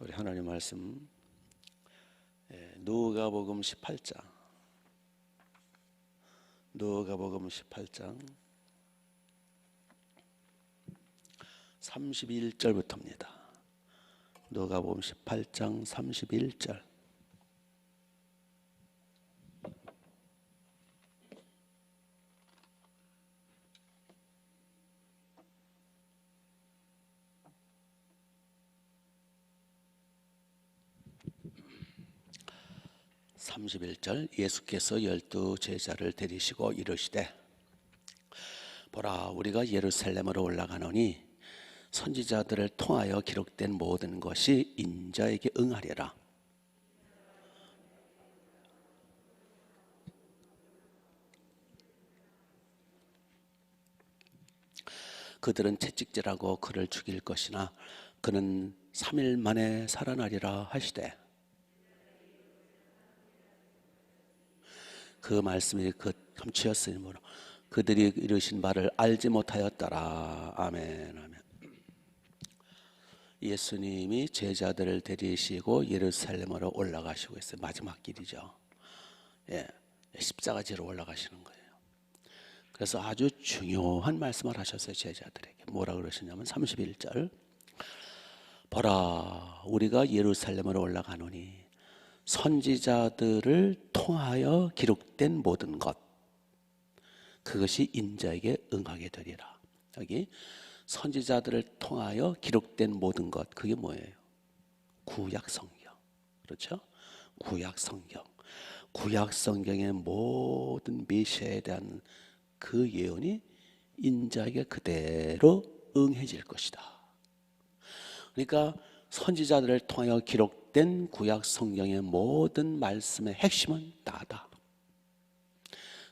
우리 하나님 말씀. 예, 누가복음 18장. 누가복음 18장. 31절부터입니다. 누가복음 18장 31절 (31절) 예수께서 열두 제자를 데리시고 이르시되 보라 우리가 예루살렘으로 올라가노니 선지자들을 통하여 기록된 모든 것이 인자에게 응하리라. 그들은 채찍질하고 그를 죽일 것이나 그는 3일 만에 살아나리라 하시되 그 말씀이 그 감추었으므로 그들이 이르신 말을 알지 못하였더라. 아멘. 아멘. 예수님이 제자들을 데리시고 예루살렘으로 올라가시고 있어요. 마지막 길이죠. 예. 십자가 지로 올라가시는 거예요. 그래서 아주 중요한 말씀을 하셨어요. 제자들에게. 뭐라 그러시냐면 31절. 보라, 우리가 예루살렘으로 올라가노니 선지자들을 통하여 기록된 모든 것 그것이 인자에게 응하게 되리라. 여기 선지자들을 통하여 기록된 모든 것 그게 뭐예요? 구약 성경. 그렇죠? 구약 성경. 구약 성경의 모든 메시아에 대한 그 예언이 인자에게 그대로 응해질 것이다. 그러니까 선지자들을 통하여 기록 된 구약 성경의 모든 말씀의 핵심은 나다.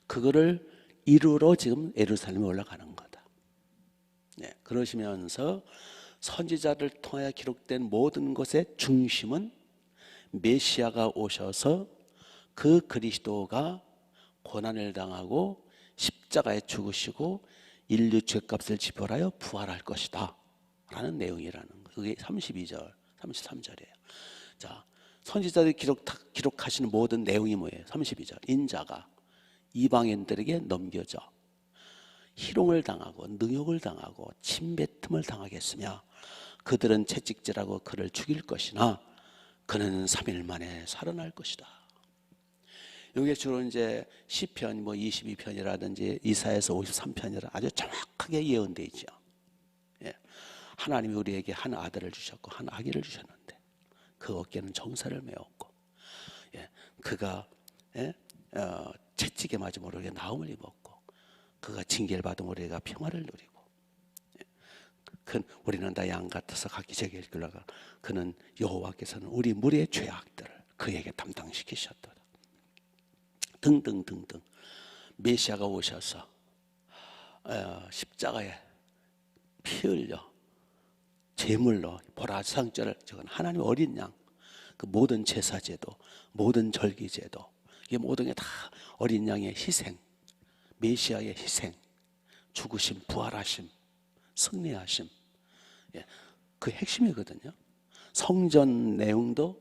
그거를 이루러 지금 예루살렘에 올라가는 거다. 네, 그러시면서 선지자를 통하여 기록된 모든 것의 중심은 메시아가 오셔서 그 그리스도가 고난을 당하고 십자가에 죽으시고 인류 죄값을 지불하여 부활할 것이다. 라는 내용이라는 거. 그게 32절, 33절이에요. 자, 선지자들이 기록, 기록하시는 모든 내용이 뭐예요? 32절. 인자가 이방인들에게 넘겨져 희롱을 당하고 능욕을 당하고 침뱉음을 당하겠으며 그들은 채찍질하고 그를 죽일 것이나 그는 3일 만에 살아날 것이다. 이게 주로 이제 시편 뭐 22편이라든지 이사에서 53편이라 아주 정확하게 예언되어 있죠. 예. 하나님이 우리에게 한 아들을 주셨고 한 아기를 주셨는데 그 어깨는 정사를 메었고 예. 그가 예? 어, 채찍에 맞으면 우리가 나음을 입었고 그가 징계를 받으면 우리가 평화를 누리고 그 우리는 다 양 같아서 각기 제길 길러가 그는 여호와께서는 우리 무리의 죄악들을 그에게 담당시키셨다 등등등등 메시아가 오셔서 어, 십자가에 피 흘려 제물로 보라 상절을 저건 하나님 어린 양 그 모든 제사제도 모든 절기제도 이게 모든 게 다 어린 양의 희생 메시아의 희생 죽으심 부활하심 승리하심. 예, 그 핵심이거든요. 성전 내용도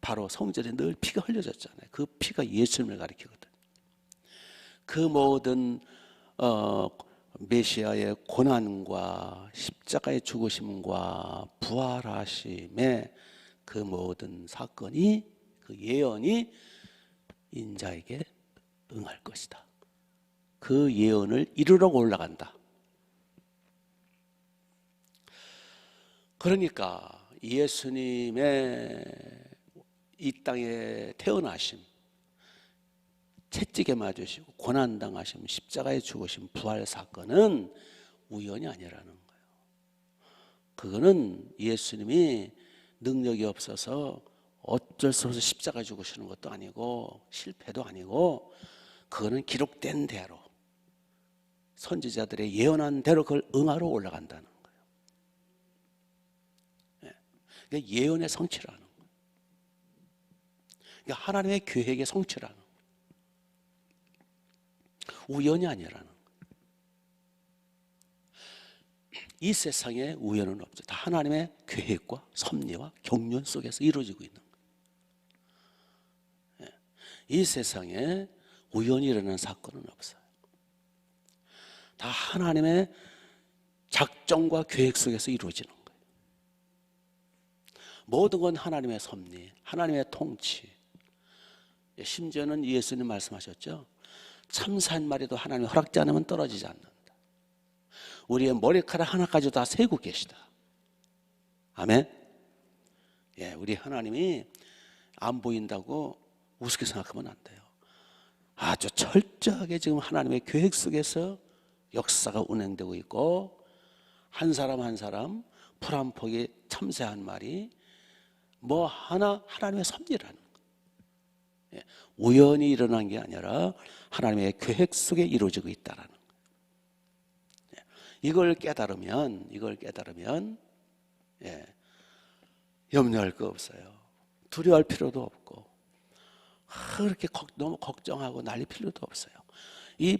바로 성전에 늘 피가 흘려졌잖아요. 그 피가 예수님을 가리키거든. 그 모든 어, 메시아의 고난과 십자가의 죽으심과 부활하심의 그 모든 사건이 그 예언이 인자에게 응할 것이다. 그 예언을 이루러 올라간다. 그러니까 예수님의 이 땅에 태어나심, 채찍에 맞으시고 고난당하심, 십자가에 죽으심, 부활 사건은 우연이 아니라는 거예요. 그거는 예수님이 능력이 없어서 어쩔 수 없이 십자가 죽으시는 것도 아니고 실패도 아니고 그거는 기록된 대로 선지자들의 예언한 대로 그걸 응하러 올라간다는 거예요. 예. 그러니까 예언의 성취라는 거예요. 그러니까 하나님의 계획의 성취라는 거예요. 우연이 아니라는 거예요. 이 세상에 우연은 없죠. 다 하나님의 계획과 섭리와 경륜 속에서 이루어지고 있는. 예. 이 세상에 일어나는 사건은 없어요. 다 하나님의 작정과 계획 속에서 이루어지는 거예요. 모든 건 하나님의 섭리, 하나님의 통치. 예, 심지어는 예수님 말씀하셨죠. 참사 한 마리도 하나님이 허락지 않으면 떨어지지 않는다. 우리의 머리카락 하나까지 다 세고 계시다. 아멘. 예, 우리 하나님이 안 보인다고 우습게 생각하면 안 돼요. 아주 철저하게 지금 하나님의 계획 속에서 역사가 운행되고 있고 한 사람 한 사람 풀한 폭이 참새 한 마리 뭐 하나 하나님의 섭리라는 거. 예, 우연히 일어난 게 아니라 하나님의 계획 속에 이루어지고 있다라는 거. 예, 이걸 깨달으면 이걸 깨달으면 예, 염려할 거 없어요. 두려워할 필요도 없고 아, 그렇게 걱- 너무 걱정하고 난리 필요도 없어요. 이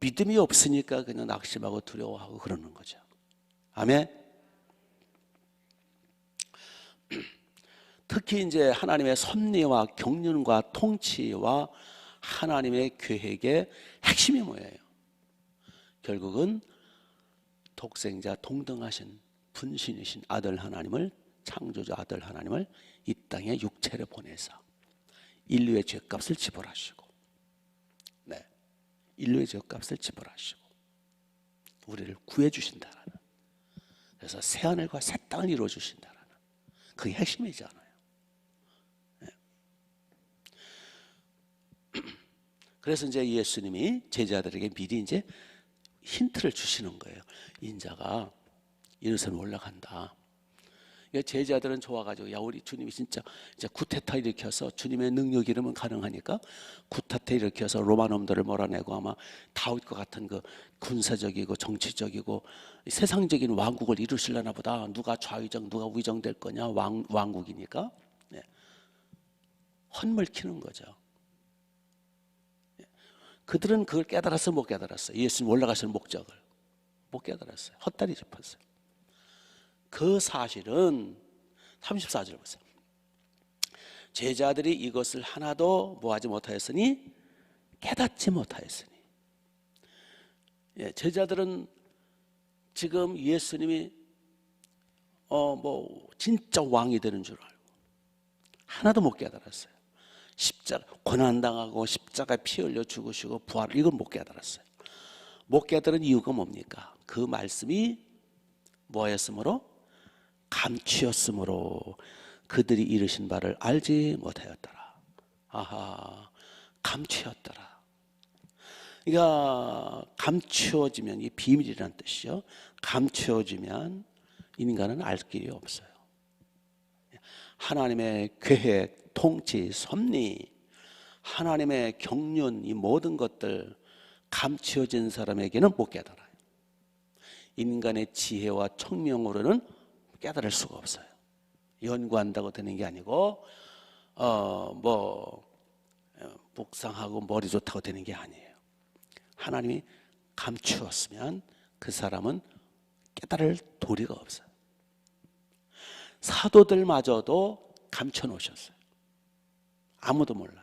믿음이 없으니까 그냥 낙심하고 두려워하고 그러는 거죠. 아멘. 특히 이제 하나님의 섭리와 경륜과 통치와 하나님의 계획의 핵심이 뭐예요? 결국은 독생자 동등하신 분신이신 아들 하나님을 창조주 아들 하나님을 이 땅에 육체를 보내서 인류의 죄값을 지불하시고 네. 인류의 죄값을 지불하시고 우리를 구해 주신다라는 그래서 새 하늘과 새 땅을 이루어 주신다라는 그게 핵심이잖아요. 네. 그래서 이제 예수님이 제자들에게 미리 이제 힌트를 주시는 거예요. 인자가 예루살렘 올라간다. 그러니까 제자들은 좋아가지고 야 우리 주님이 진짜 이제 구테타 일으켜서 주님의 능력 이름은 가능하니까 구테타 일으켜서 로마 놈들을 몰아내고 아마 다윗과 같은 그 군사적이고 정치적이고 세상적인 왕국을 이루실려나 보다 누가 좌위정 누가 우위정 될 거냐 왕 왕국이니까 네. 헛물 키는 거죠. 네. 그들은 그걸 깨달았어 못 깨달았어 예수님 올라가시는 목적을 못 깨달았어요 헛다리 짚었어요. 그 사실은 34절 보세요. 제자들이 이것을 하나도 뭐하지 못하였으니 깨닫지 못하였으니. 예, 제자들은 지금 예수님이 어 뭐 진짜 왕이 되는 줄 알고 하나도 못 깨달았어요. 십자가 고난 당하고 십자가 피 흘려 죽으시고 부활 이건 못 깨달았어요. 못 깨달은 이유가 뭡니까? 그 말씀이 뭐였으므로 감추었으므로 그들이 이르신 바를 알지 못하였더라. 아하, 감추었더라. 그러니까 감추어지면 이 비밀이라는 뜻이요. 감추어지면 인간은 알 길이 없어요. 하나님의 계획, 통치, 섭리, 하나님의 경륜 이 모든 것들 감추어진 사람에게는 못 깨달아요. 인간의 지혜와 청명으로는 깨달을 수가 없어요. 연구한다고 되는 게 아니고 어뭐 묵상하고 머리 좋다고 되는 게 아니에요. 하나님이 감추었으면 그 사람은 깨달을 도리가 없어요. 사도들마저도 감춰 놓으셨어요. 아무도 몰라요.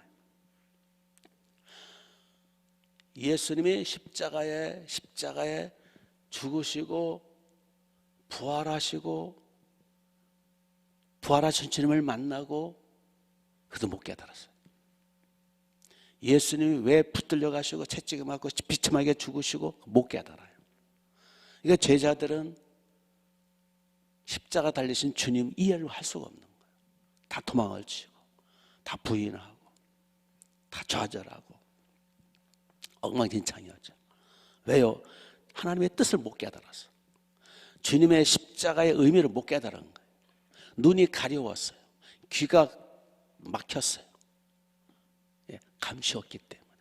예수님이 십자가에 십자가에 죽으시고 부활하시고 부활하신 주님을 만나고 그도 못 깨달았어요. 예수님이 왜 붙들려 가시고 채찍에 맞고 비참하게 죽으시고 못 깨달아요. 그러니까 제자들은 십자가 달리신 주님 이해를 할 수가 없는 거예요. 다 도망을 치고 다 부인하고 다 좌절하고 엉망진창이었죠. 왜요? 하나님의 뜻을 못 깨달았어. 주님의 십자가의 의미를 못 깨달은 거예요. 눈이 가려웠어요. 귀가 막혔어요. 예, 감시었기 때문에.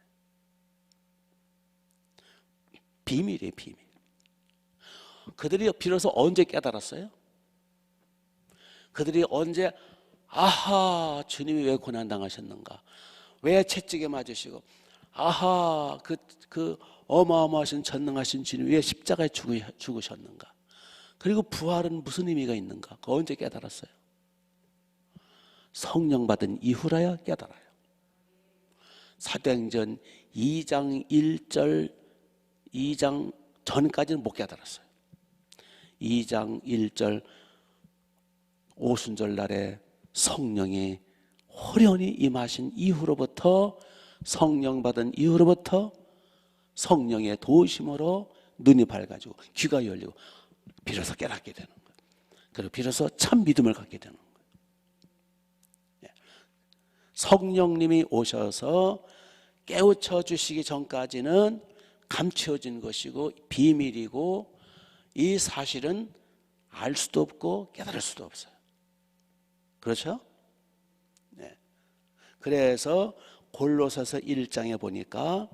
비밀이에요, 비밀. 그들이 비로소 언제 깨달았어요? 그들이 언제 아하 주님이 왜 고난 당하셨는가? 왜 채찍에 맞으시고 아하 그, 그 어마어마하신 전능하신 주님이 왜 십자가에 죽으, 죽으셨는가? 그리고 부활은 무슨 의미가 있는가? 그거 언제 깨달았어요? 성령 받은 이후라야 깨달아요. 사도행전 2장 1절 2장 전까지는 못 깨달았어요. 2장 1절 오순절 날에 성령이 호련히 임하신 이후로부터 성령 받은 이후로부터 성령의 도우심으로 눈이 밝아지고 귀가 열리고 비로소 깨닫게 되는 거예요. 그리고 비로소 참 믿음을 갖게 되는 거예요. 예. 성령님이 오셔서 깨우쳐 주시기 전까지는 감추어진 것이고 비밀이고 이 사실은 알 수도 없고 깨달을 수도 없어요. 그렇죠? 네. 그래서 골로새서 1장에 보니까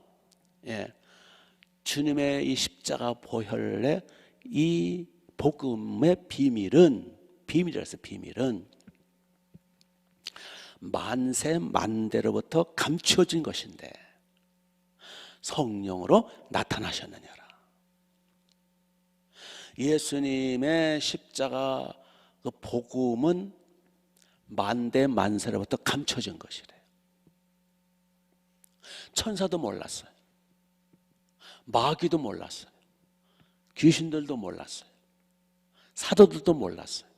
예, 주님의 이 십자가 보혈의 이 복음의 비밀은 비밀이라서 비밀은 만세 만대로부터 감추어진 것인데 성령으로 나타나셨느냐라. 예수님의 십자가 그 복음은 만대 만세로부터 감춰진 것이래요. 천사도 몰랐어요. 마귀도 몰랐어요. 귀신들도 몰랐어요. 사도들도 몰랐어요.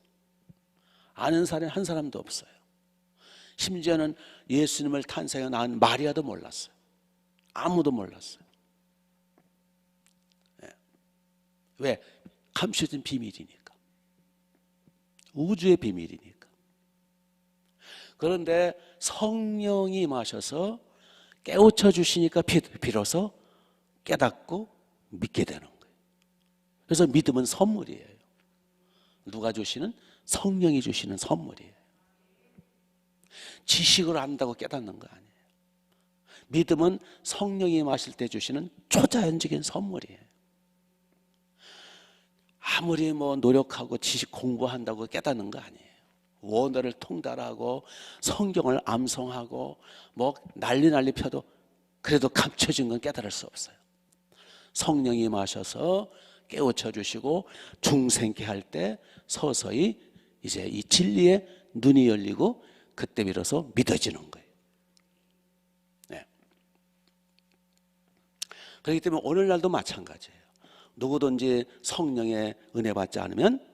아는 사람이 한 사람도 없어요. 심지어는 예수님을 탄생해 낳은 마리아도 몰랐어요. 아무도 몰랐어요. 예. 왜? 감춰진 비밀이니까. 우주의 비밀이니까. 그런데 성령이 마셔서 깨우쳐 주시니까 비- 비로소 깨닫고 믿게 되는 거예요. 그래서 믿음은 선물이에요. 누가 주시는? 성령이 주시는 선물이에요. 지식을 안다고 깨닫는 거 아니에요. 믿음은 성령이 마실 때 주시는 초자연적인 선물이에요. 아무리 뭐 노력하고 지식 공부한다고 깨닫는 거 아니에요. 원어를 통달하고 성경을 암송하고 뭐 난리 난리 펴도 그래도 감춰진 건 깨달을 수 없어요. 성령이 마셔서 깨우쳐 주시고 중생케 할 때 서서히 이제 이 진리의 눈이 열리고 그때 비로소 믿어지는 거예요. 네. 그렇기 때문에 오늘날도 마찬가지예요. 누구든지 성령의 은혜 받지 않으면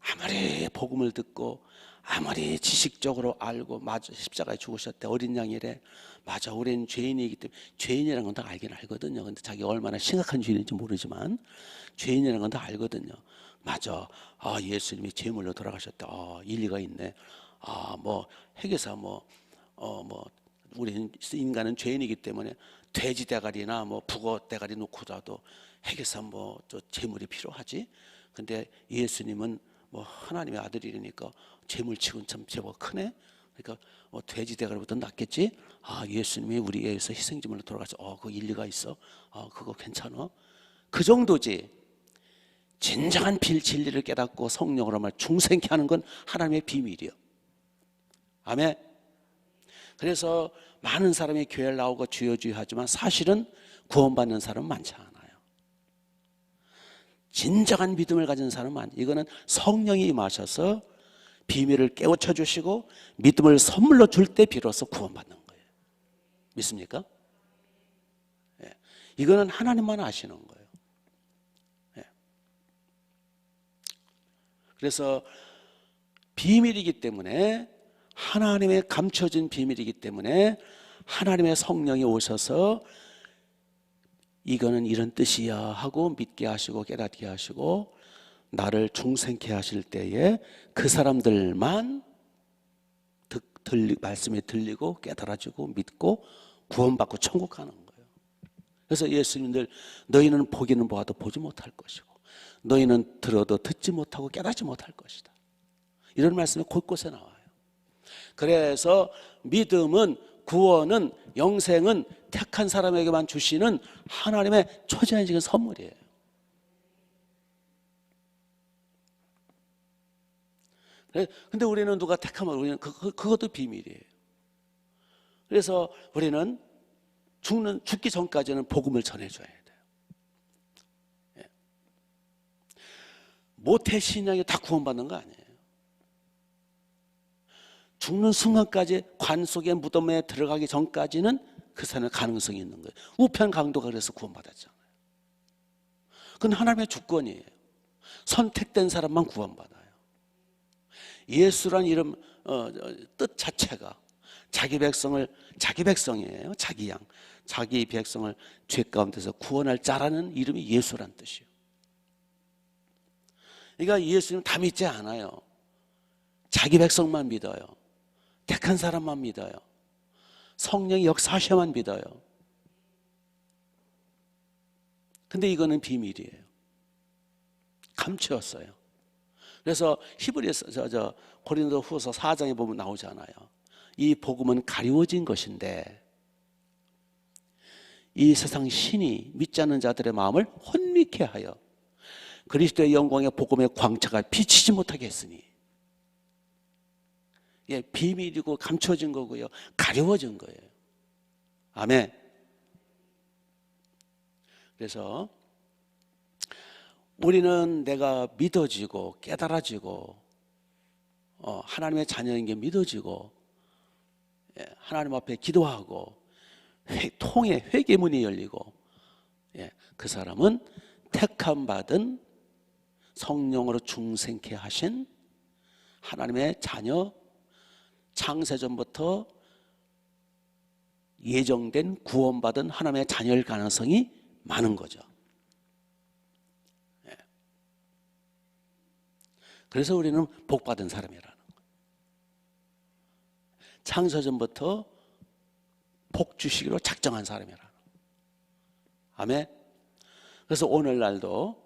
아무리 복음을 듣고 아무리 지식적으로 알고 맞아 십자가에 죽으셨대 어린 양이래. 맞아 우리는 죄인이기 때문에 죄인이라는 건 다 알긴 알거든요. 근데 자기가 얼마나 심각한 죄인인지 모르지만 죄인이라는 건 다 알거든요. 맞아. 아 예수님이 제물로 돌아가셨다 아 일리가 있네. 아뭐 핵에서 뭐어 뭐 우리는 인간은 죄인이기 때문에 돼지 대가리나 뭐 북어 대가리 놓고라도 핵에서 뭐저 재물이 필요하지. 근데 예수님은 뭐 하나님의 아들이니까 재물치고는 참 제법 크네. 그러니까 뭐 돼지 대가리보다 낫겠지. 아 예수님이 우리 위해서 희생제물로 돌아가서 어그 일리가 있어. 아 그거 괜찮아. 그 정도지. 진정한 빌 진리를 깨닫고 성령으로 말 중생케 하는 건 하나님의 비밀이요. 아멘. 그래서 많은 사람이 교회를 나오고 주여 주여 하지만 사실은 구원받는 사람은 많지 않아요. 진정한 믿음을 가진 사람은 이거는 성령이 임하셔서 비밀을 깨우쳐 주시고 믿음을 선물로 줄 때 비로소 구원받는 거예요. 믿습니까? 예. 이거는 하나님만 아시는 거예요. 예. 그래서 비밀이기 때문에 하나님의 감춰진 비밀이기 때문에 하나님의 성령이 오셔서 이거는 이런 뜻이야 하고 믿게 하시고 깨닫게 하시고 나를 중생케 하실 때에 그 사람들만 듣, 들리, 말씀이 들리고 깨달아지고 믿고 구원받고 천국 가는 거예요. 그래서 예수님들 너희는 보기는 보아도 보지 못할 것이고 너희는 들어도 듣지 못하고 깨닫지 못할 것이다. 이런 말씀이 곳곳에 나와요. 그래서 믿음은 구원은 영생은 택한 사람에게만 주시는 하나님의 초자연적인 선물이에요. 그래, 근데 우리는 누가 택하면 우리는 그, 그, 그것도 비밀이에요. 그래서 우리는 죽는, 죽기 전까지는 복음을 전해줘야 돼요. 예. 모태 신앙이 다 구원받는 거 아니에요. 죽는 순간까지 관 속의 무덤에 들어가기 전까지는 그 사람의 가능성이 있는 거예요. 우편 강도가 그래서 구원받았잖아요. 그건 하나님의 주권이에요. 선택된 사람만 구원받아요. 예수란 이름 어, 뜻 자체가 자기 백성을 자기 백성이에요. 자기 양, 자기 백성을 죄 가운데서 구원할 자라는 이름이 예수란 뜻이에요. 그러니까 예수님 다 믿지 않아요. 자기 백성만 믿어요. 택한 사람만 믿어요. 성령이 역사하셔만 믿어요. 근데 이거는 비밀이에요. 감추었어요. 그래서 히브리서 저, 저 고린도 후서 4장에 보면 나오잖아요. 이 복음은 가리워진 것인데 이 세상 신이 믿지 않는 자들의 마음을 혼미케 하여 그리스도의 영광의 복음의 광채가 비치지 못하게 했으니 예, 비밀이고 감춰진 거고요. 가려워진 거예요. 아멘. 그래서 우리는 내가 믿어지고 깨달아지고 어, 하나님의 자녀인 게 믿어지고 예, 하나님 앞에 기도하고 회, 통의 회개문이 열리고 예, 그 사람은 택함 받은 성령으로 중생케 하신 하나님의 자녀 창세전부터 예정된 구원받은 하나님의 자녀일 가능성이 많은 거죠. 그래서 우리는 복받은 사람이라는 거예요. 창세전부터 복 주시기로 작정한 사람이라는 거예요. 아멘. 그래서 오늘날도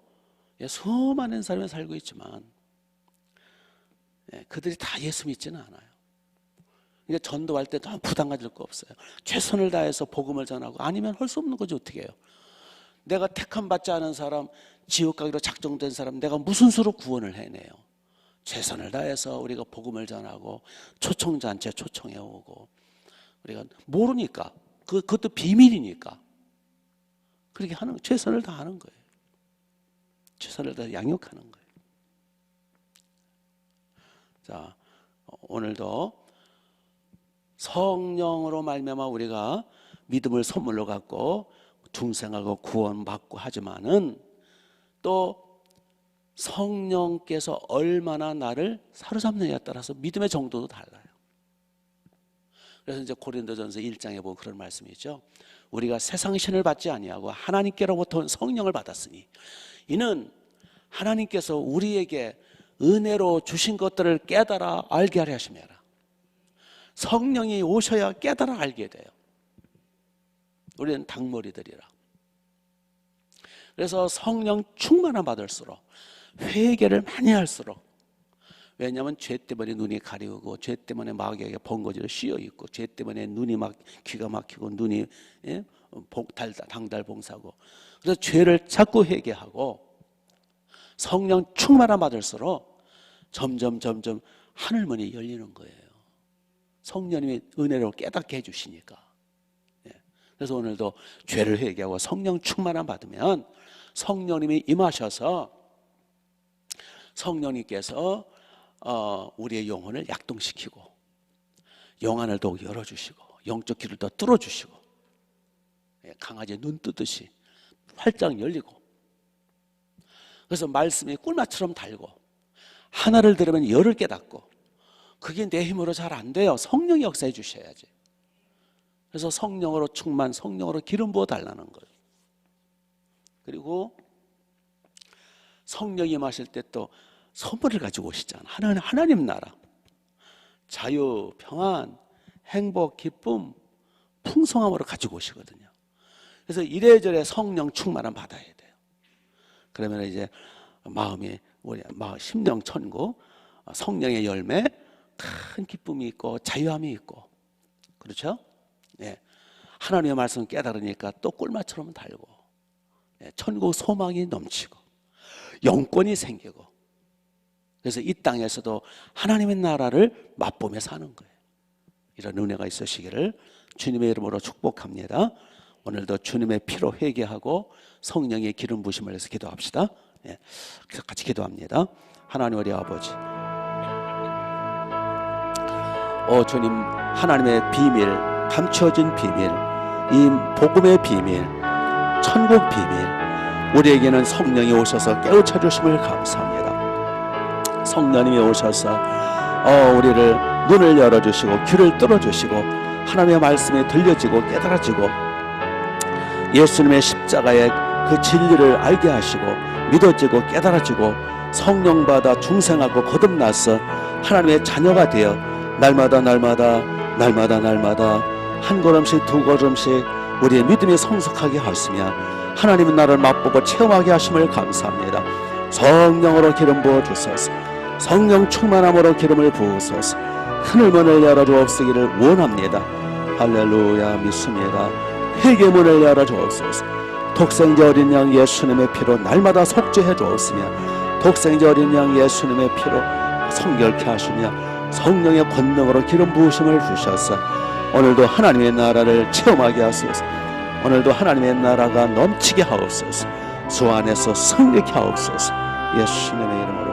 예, 수많은 사람이 살고 있지만 예, 그들이 다 예수 믿지는 않아요. 그러니까 전도할 때 너무 부담 가질 거 없어요. 최선을 다해서 복음을 전하고 아니면 할 수 없는 거지 어떻게 해요. 내가 택함 받지 않은 사람, 지옥 가기로 작정된 사람 내가 무슨 수로 구원을 해내요. 최선을 다해서 우리가 복음을 전하고 초청잔치 초청해 오고 우리가 모르니까 그, 그것도 비밀이니까 그렇게 하는 최선을 다하는 거예요. 최선을 다 양육하는 거예요. 자 오늘도 성령으로 말미암아 우리가 믿음을 선물로 갖고 중생하고 구원받고 하지만은 또 성령께서 얼마나 나를 사로잡느냐에 따라서 믿음의 정도도 달라요. 그래서 이제 고린도전서 1장에 보면 그런 말씀이 있죠. 우리가 세상 신을 받지 아니하고 하나님께로부터 성령을 받았으니 이는 하나님께서 우리에게 은혜로 주신 것들을 깨달아 알게 하려 하심이라. 성령이 오셔야 깨달아 알게 돼요. 우리는 닭머리들이라. 그래서 성령 충만함 받을수록 회개를 많이 할수록 왜냐하면 죄 때문에 눈이 가리우고 죄 때문에 마귀에게 번거지로 씌어 있고 죄 때문에 눈이 막 귀가 막히고 눈이 예? 달, 당달봉사고 그래서 죄를 자꾸 회개하고 성령 충만함 받을수록 점점 점점 하늘문이 열리는 거예요. 성령님이 은혜로 깨닫게 해주시니까. 예. 그래서 오늘도 죄를 회개하고 성령 충만함 받으면 성령님이 임하셔서 성령님께서 어, 우리의 영혼을 약동시키고 영안을 더욱 열어주시고 영적 길을 더 뚫어주시고 예, 강아지 눈 뜨듯이 활짝 열리고 그래서 말씀이 꿀맛처럼 달고 하나를 들으면 열을 깨닫고 그게 내 힘으로 잘 안 돼요. 성령이 역사해 주셔야지. 그래서 성령으로 충만, 성령으로 기름 부어 달라는 거예요. 그리고 성령이 마실 때 또 선물을 가지고 오시잖아. 하나님, 하나님 나라. 자유, 평안, 행복, 기쁨, 풍성함으로 가지고 오시거든요. 그래서 이래저래 성령 충만함 받아야 돼요. 그러면 이제 마음이 우리 심령 천국 성령의 열매 큰 기쁨이 있고 자유함이 있고 그렇죠? 예. 하나님의 말씀 깨달으니까 또 꿀맛처럼 달고 예. 천국 소망이 넘치고 영권이 생기고 그래서 이 땅에서도 하나님의 나라를 맛보며 사는 거예요. 이런 은혜가 있으시기를 주님의 이름으로 축복합니다. 오늘도 주님의 피로 회개하고 성령의 기름 부심을 해서 기도합시다. 예. 그래서 같이 기도합니다. 하나님 우리 아버지. 어 주님 하나님의 비밀 감추어진 비밀 이 복음의 비밀 천국 비밀 우리에게는 성령이 오셔서 깨우쳐 주심을 감사합니다. 성령님이 오셔서 어 우리를 눈을 열어 주시고 귀를 뚫어 주시고 하나님의 말씀이 들려지고 깨달아지고 예수님의 십자가의 그 진리를 알게 하시고 믿어지고 깨달아지고 성령 받아 중생하고 거듭나서 하나님의 자녀가 되어 날마다 날마다 날마다 날마다 한 걸음씩 두 걸음씩 우리의 믿음이 성숙하게 하시며 하나님의 나를 맛보고 체험하게 하심을 감사합니다. 성령으로 기름 부어 주소서. 성령 충만함으로 기름을 부으소서. 하늘 문을 열어 주옵시기를 원합니다. 할렐루야 믿습니다. 회개 문을 열어 주옵소서. 독생자 어린 양 예수님의 피로 날마다 속죄해 주옵으며 독생자 어린 양 예수님의 피로 성결케 하시며 성령의 권능으로 기름 부으심을 주셔서 오늘도 하나님의 나라를 체험하게 하소서. 오늘도 하나님의 나라가 넘치게 하옵소서. 주 안에서 승리케 하옵소서. 예수님의 이름으로